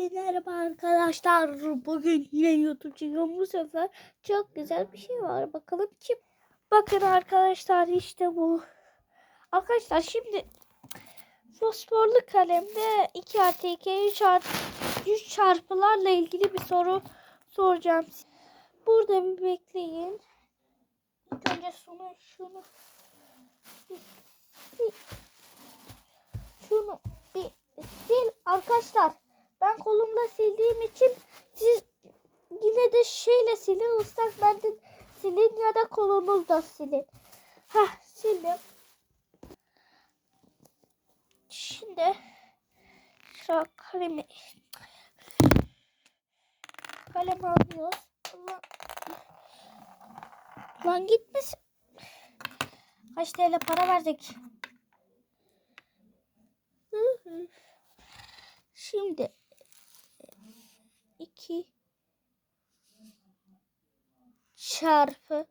Hepinize merhaba arkadaşlar. Bugün yine YouTube çekiyorum. Bu sefer çok güzel bir şey var. Bakalım kim? Bakın arkadaşlar işte bu. Arkadaşlar şimdi fosforlu kalemde 2 artı 2 3 artı 3 çarpılarla ilgili bir soru soracağım. Burada bir bekleyin. İlk önce şunu şunu şunu bir sil arkadaşlar. Ben kolumla sildiğim için siz yine de şeyle silin ıslak mendil silin ya da kolunuzla silin. Heh sildim. Şimdi şu kalemi kalem alıyoruz. Lan, lan gitmesin. Kaç TL para verdik? Şimdi 2 çarpı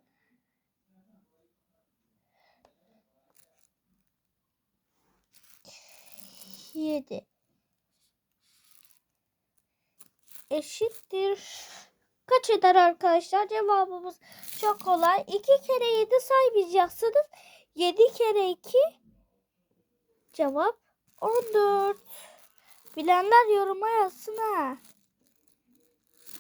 yedi eşittir. Kaç eder arkadaşlar? Cevabımız çok kolay. 2 kere 7 saymayacaksınız. 7 kere 2 cevap 14. Bilenler yoruma yazsın ha.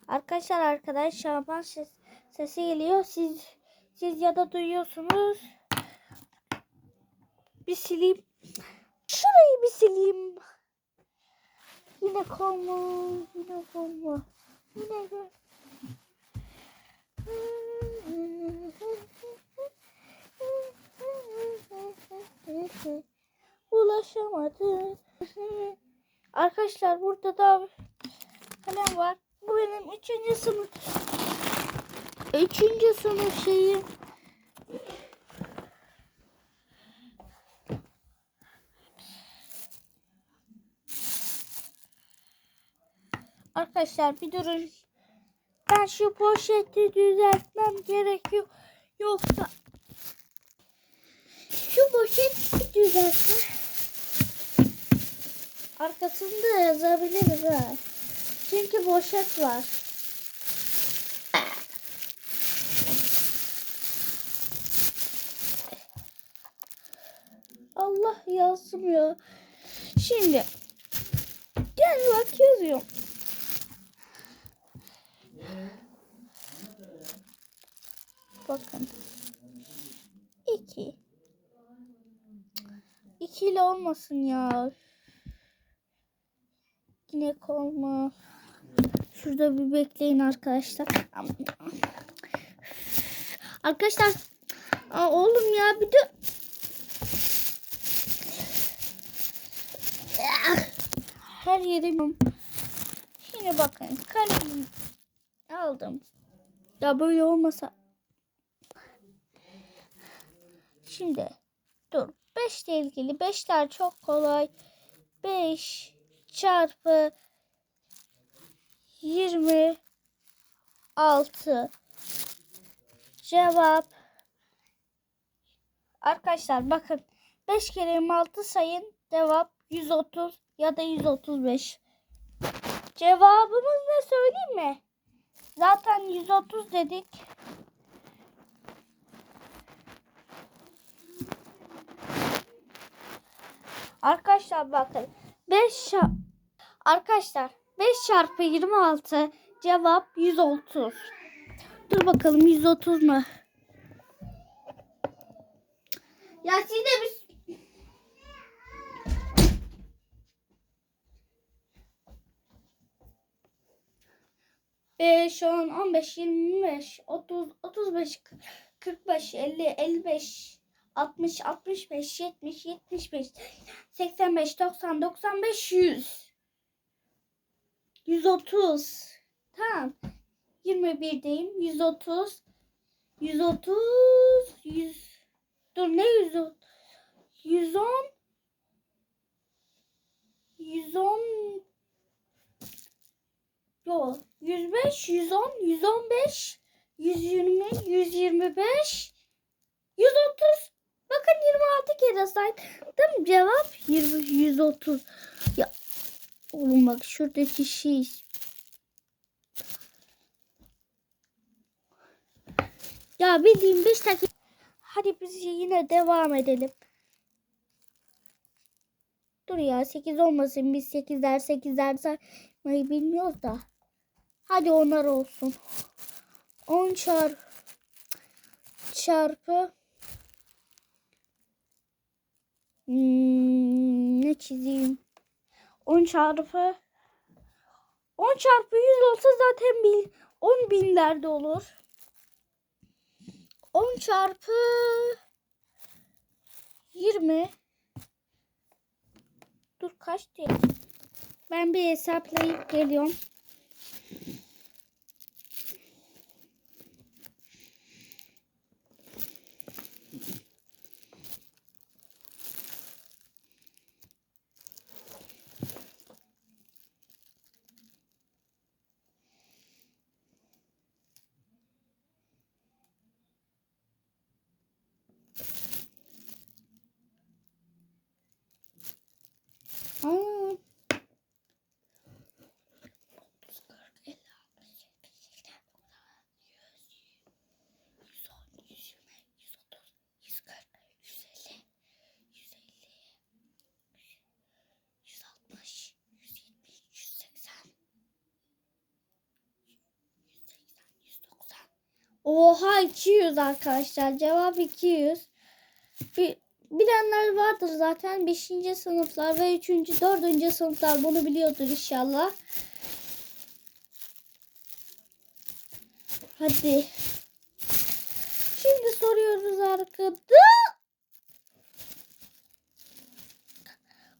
Arkadaşlar arkadaş şaban ses, sesi geliyor. Siz siz ya da duyuyorsunuz. Bir sileyim. Şurayı bir sileyim. Yine kolma. Yine kolma. Yine gö- Ulaşamadım. Arkadaşlar burada da kalem var. Bu benim üçüncü sınıf. Üçüncü sınıf şeyim. Arkadaşlar bir durun. Ben şu poşeti düzeltmem gerekiyor. Yoksa şu poşet bir düzeltme. Arkasında yazabiliriz ha. Çünkü poşet var. Allah yazmıyor. Şimdi gel bak yazıyor. Bakın. İki. İki ile olmasın ya. Yine olma. Şurada bir bekleyin arkadaşlar. Arkadaşlar. Aa, oğlum ya bir de. Her yerim. Şimdi bakın kalemi aldım. Ya böyle olmasa. Şimdi dur. 5 ile ilgili 5'ler çok kolay. 5 çarpı 26 cevap Arkadaşlar bakın 5 kere 26 sayın cevap 130 ya da 135 Cevabımız ne söyleyeyim mi? Zaten 130 dedik. Arkadaşlar bakın 5 Arkadaşlar 5 çarpı 26 cevap 130. Dur bakalım 130 mu? Ya siz de bir 5, 10, 15, 25, 30, 35, 45, 50, 55, 60, 65, 70, 75, 85, 90, 95, 100. 130. Tamam. 21'deyim. 130. 130. 100. Dur ne 110? 110. 110. Yo. 105, 110, 115, 120, 125, 130. Bakın 26 kere saydım. Cevap 20, 130. Ya Oğlum bak şuradaki şey. Ya bildiğim 5 dakika. Hadi biz yine devam edelim. Dur ya 8 olmasın. Biz 8'ler 8'ler saymayı bilmiyoruz da. Hadi onlar olsun. 10 çarpı çarpı Hmm, ne çizeyim? 10 çarpı 10 çarpı 100 olsa zaten bil, 10 binlerde olur. 10 çarpı 20 Dur kaç diye. Ben bir hesaplayıp geliyorum. Aa. Oha 200 arkadaşlar. Cevap 200. Bir, bilenler vardır zaten. 5. sınıflar ve 3. 4. sınıflar bunu biliyordur inşallah. Hadi. Şimdi soruyoruz arkada.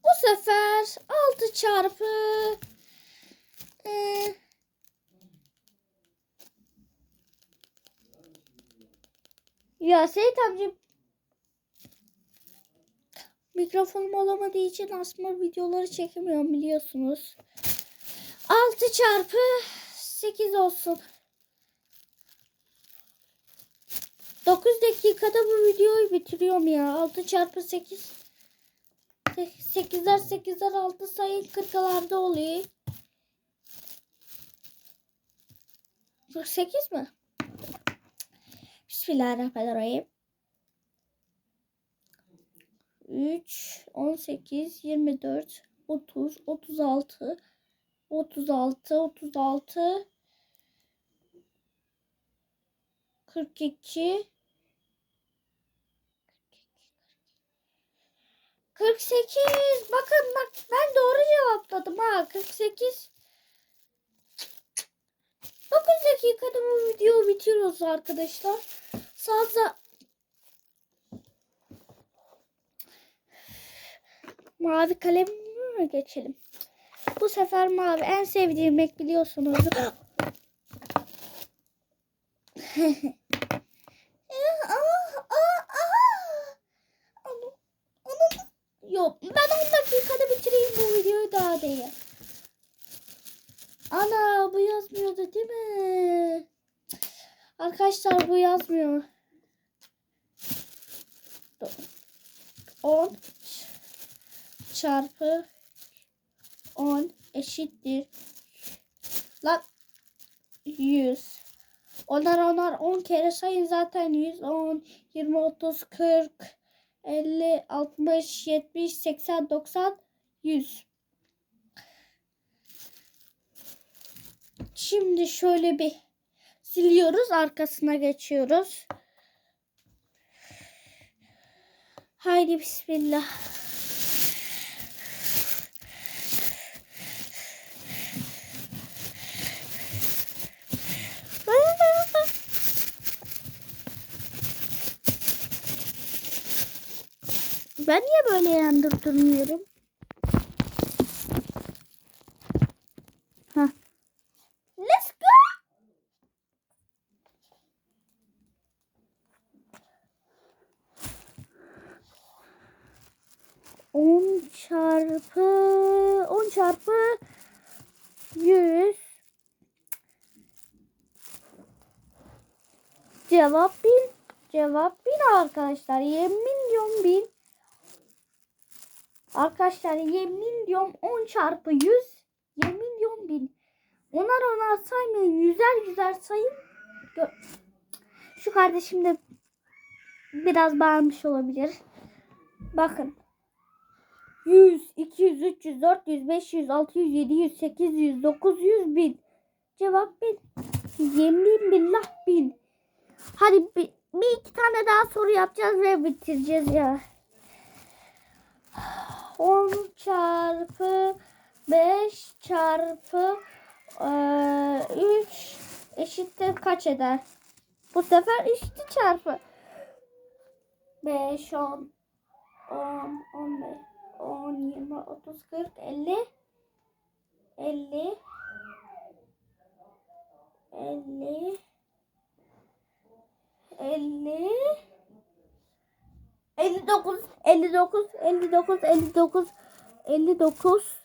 Bu sefer 6 çarpı ya Seyit amca mikrofonum olamadığı için asma videoları çekemiyorum biliyorsunuz. 6 çarpı 8 olsun. 9 dakikada bu videoyu bitiriyorum ya. 6 çarpı 8 8'ler 8'ler 6 sayı 40'larda oluyor. 48 mi? Bismillahirrahmanirrahim. 3, 18, 24, 30, 36, 36, 36, 42, 48. Bakın bak ben doğru cevapladım ha. 48. 9 dakikada bu videoyu bitiriyoruz arkadaşlar. Sadece mavi kalem mi geçelim? Bu sefer mavi en sevdiğim renk biliyorsunuz. Yok ben 10 dakikada bitireyim bu videoyu daha değil. Ana bu yazmıyordu değil mi? Arkadaşlar bu yazmıyor. 10 çarpı 10 eşittir. Lan 100. Onlar onlar 10 kere sayın zaten 100, 10, 20, 30, 40, 50, 60, 70, 80, 90, 100. Şimdi şöyle bir siliyoruz. Arkasına geçiyoruz. Haydi bismillah. Ben niye böyle yandır 10 çarpı 10 çarpı 100 Cevap 1000 Cevap 1000 arkadaşlar. Yemin diyorum 1000 Arkadaşlar yemin diyorum 10 çarpı 100 Yemin diyorum 1000 Onar onar saymayın yüzer yüzer sayın. Şu kardeşim de biraz bağırmış olabilir. Bakın. 100, 200, 300, 400, 500, 600, 700, 800, 900 bin. Cevap bin. Yemin billah bin. Hadi bir, bir iki tane daha soru yapacağız ve bitireceğiz ya. 10 çarpı 5 çarpı eee, 3 eşittir kaç eder? Bu sefer eşittir çarpı. 5, 10, 10, 15, 10, 20, 30, 40, 50, 50, 50, 50, 59, 59, 59, 59, 59,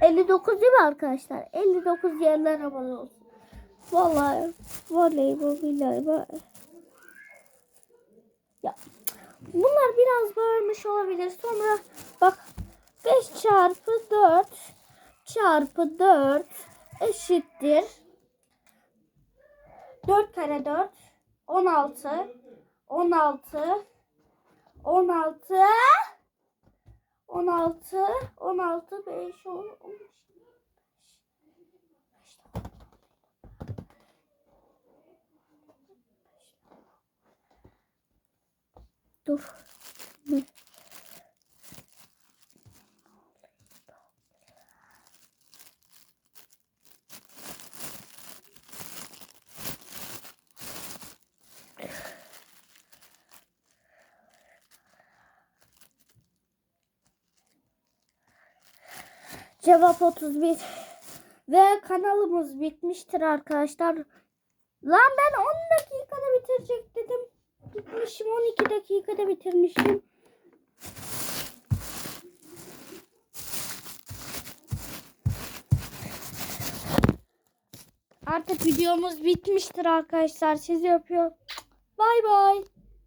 59 değil mi arkadaşlar? 59 yerler abone olsun. Vallahi, vallahi, billahi, vallahi. Ya, bunlar biraz bağırmış olabilir. Sonra bak 5 çarpı 4 çarpı 4 eşittir. 4 kare 4 16 16 16 16 16 5 10 15 Dur. Cevap 31. Ve kanalımız bitmiştir arkadaşlar. Lan ben 10 dakikada bitirecek dedim. Bitmişim 12 dakikada bitirmişim. Artık videomuz bitmiştir arkadaşlar. Sizi öpüyorum. Bay bay.